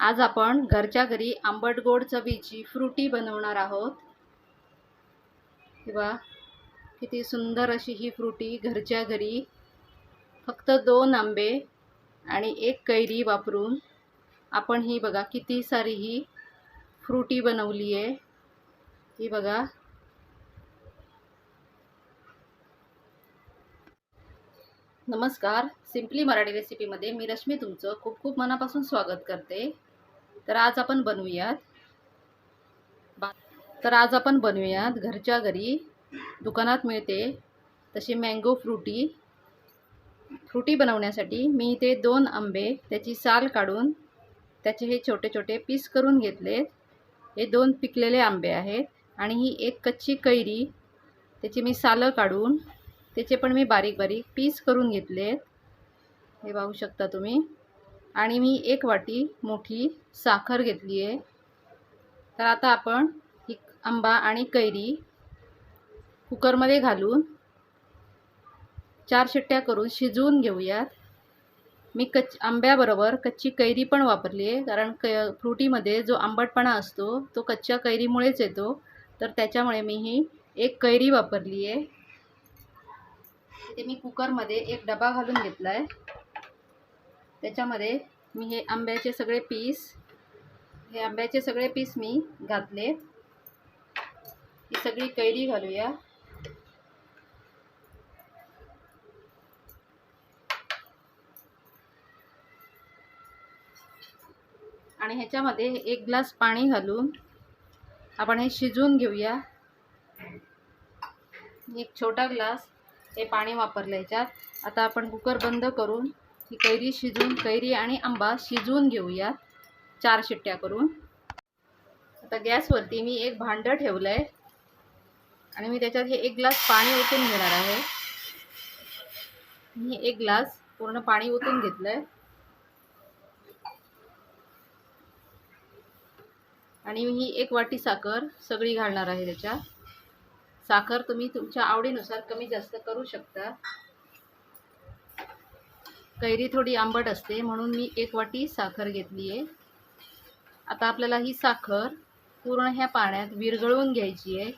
आज आपण घरच्या घरी आंबट गोड चवीची फ्रुटी बनवणार आहोत. किंवा किती सुंदर अशी ही फ्रुटी घरच्या घरी फक्त दोन आंबे आणि एक कैरी वापरून आपण ही बघा किती सारी ही फ्रुटी बनवली आहे. ही बघा. नमस्कार. सिम्पली मराठी रेसिपीमध्ये मी रश्मी तुमचं खूप खूप मनापासून स्वागत करते. तर आज आपण बनवूयात. बा तर आज आपण बनवूयात घरच्या घरी. दुकानात मिळते तशी मँगो फ्रुटी फ्रुटी बनवण्यासाठी मी इथे दोन आंबे त्याची साल काढून त्याचे हे छोटे छोटे पीस करून घेतलेत. हे दोन पिकलेले आंबे आहेत आणि ही एक कच्ची कैरी त्याची मी सालं काढून त्याचे पण मी बारीक बारीक पीस करून घेतलेत. हे पाहू शकता तुम्ही. आणि मी एक वाटी मोठी साखर घेतली आहे. तर आता आपण ही आंबा आणि कैरी कुकरमध्ये घालून चार शिट्ट्या करून शिजवून घेऊयात. मी कच् आंब्याबरोबर कच्ची कैरी पण वापरली आहे कारण क फ्रुटीमध्ये जो आंबटपणा असतो तो कच्च्या कैरीमुळेच येतो. तर त्याच्यामुळे मी ही एक कैरी वापरली आहे. ते मी कुकरमध्ये एक डबा घालून घेतला आहे त्याच्यामध्ये मी हे आंब्याचे सगळे पीस हे आंब्याचे सगळे पीस मी घातले. ही सगळी कैरी घालूया. आणि ह्याच्यामध्ये एक ग्लास पाणी घालून आपण हे शिजवून घेऊया. एक छोटा ग्लास हे पाणी वापरलं ह्याच्यात. आता आपण कुकर बंद करून ही कैरी शिजून कैरी आणि आंबा शिजवून घेऊयात चार शिट्ट्या करून. आता गॅसवरती मी एक भांडं ठेवलं आहे आणि मी त्याच्यात हे एक ग्लास पाणी ओतून घेणार आहे. मी एक ग्लास पूर्ण पाणी ओतून घेतलं आहे आणि ही एक वाटी साखर सगळी घालणार आहे त्याच्यात. साखर तुम्ही तुमच्या आवडीनुसार कमी जास्त करू शकता. कैरी थोडी आंबट असते म्हणून मी एक वाटी साखर घेतली आहे. आता आपल्याला ही साखर पूर्ण ह्या पाण्यात विरघळवून घ्यायची आहे.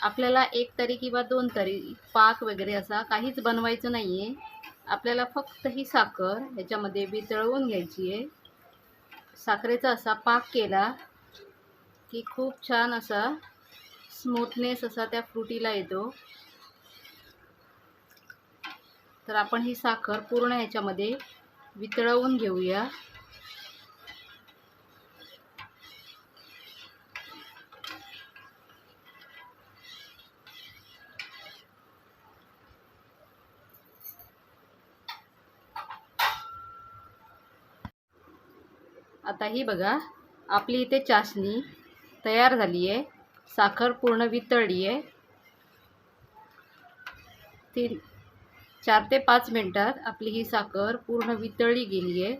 आपल्याला एक तरी किंवा दोन तरी पाक वगैरे असा काहीच बनवायचं नाही आहे आपल्याला फक्त ही साखर ह्याच्यामध्ये वितळवून घ्यायची आहे. साखरेचा असा पाक केला की खूप छान असा स्मूथनेस असा त्या फ्रुटीला येतो. तर आपण ही साखर पूर्ण ह्याच्यामध्ये वितळवून घेऊया. आता ही बघा आपली इथे चाशणी तयार झाली आहे. साखर पूर्ण वितळली आहे. तीन चार ते पाच मिनटात आपली ही साखर पूर्ण वितळली गेली आहे.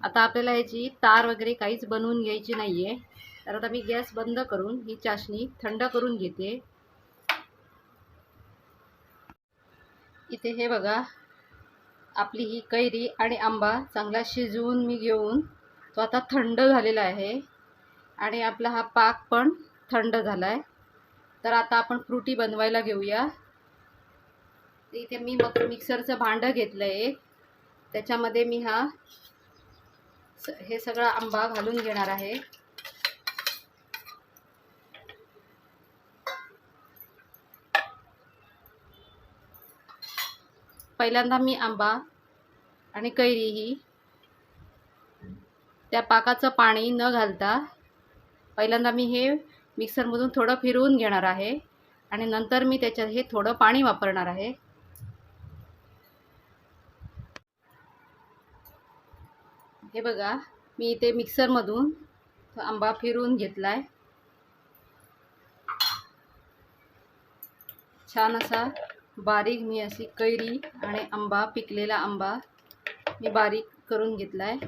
आता आपल्याला ह्याची तार वगैरे काहीच बनवून घ्यायची नाही आहे तर आता मी गॅस बंद करून ही चाशणी थंड करून घेते. इथे हे बघा आपली ही कैरी आणि आंबा चांगला शिजवून मी घेऊन तो आता थंड झालेला आहे. आणि आपला हा पाक पण थंड झाला आहे तर आता आपण फ्रुटी बनवायला घेऊया. इथे मी मग मिक्सरचं भांडं घेतलं आहे त्याच्यामध्ये मी हा हे सगळा आंबा घालून घेणार आहे. पहिल्यांदा मी आंबा आणि कैरी ही त्या पाकाचं पाणी न घालता पहिल्यांदा मी हे मिक्सरमधून थोडं फिरवून घेणार आहे. आणि नंतर मी त्याच्यात हे थोडं पाणी वापरणार आहे. हे बघा मी इथे मिक्सरमधून तो आंबा फिरवून घेतला आहे छान असा बारीक मी अशी कैरी आणि आंबा पिकलेला आंबा मी बारीक करून घेतला आहे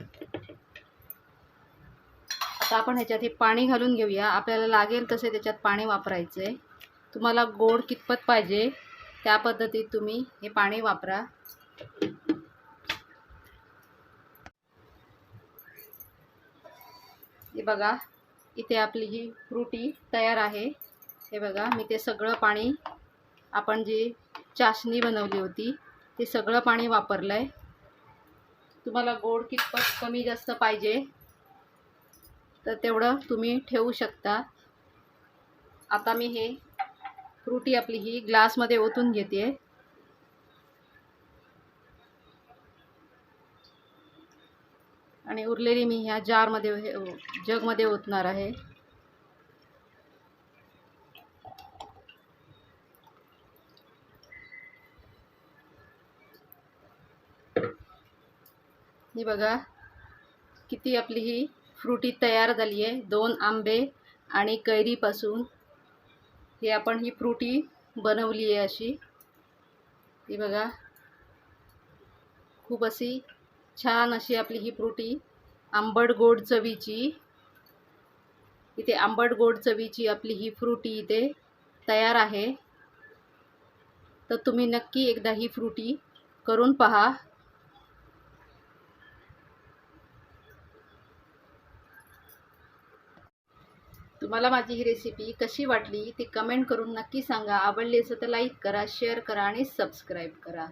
आता आपण ह्याच्यात हे पाणी घालून घेऊया. आपल्याला लागेल तसे त्याच्यात पाणी वापरायचं. आहे तुम्हाला गोड कितपत पाहिजे त्या पद्धतीत तुम्ही हे पाणी वापरा. हे बघा इथे आपली ही फ्रुटी तयार आहे. हे बघा मी ते सगळं पाणी आपण जी चाशणी बनवली होती ते सगळं पाणी वापरलं आहे तुम्हाला गोड कितपत कमी जास्त पाहिजे तर तेवढं तुम्ही ठेवू शकता. आता मी हे फ्रुटी आपली ही ग्लासमध्ये ओतून घेते आणि उरलेली मी ह्या जारमध्ये हे- जगमध्ये ओतणार आहे. ही बघा किती आपली ही फ्रुटी तयार झाली आहे. दोन आंबे आणि कैरीपासून हे आपण ही फ्रुटी बनवली आहे अशी. ही बघा खूप अशी छान अशी आपली ही फ्रुटी आंबट गोड चवीची. इथे आंबट गोड चवीची आपली ही फ्रुटी इथे तयार आहे. तर तुम्ही नक्की एकदा ही फ्रुटी करून पहा. तुम्हाला माझी ही रेसिपी कशी वाटली ती कमेंट करून नक्की सांगा. आवडली असं तर लाईक करा शेअर करा आणि सबस्क्राईब करा.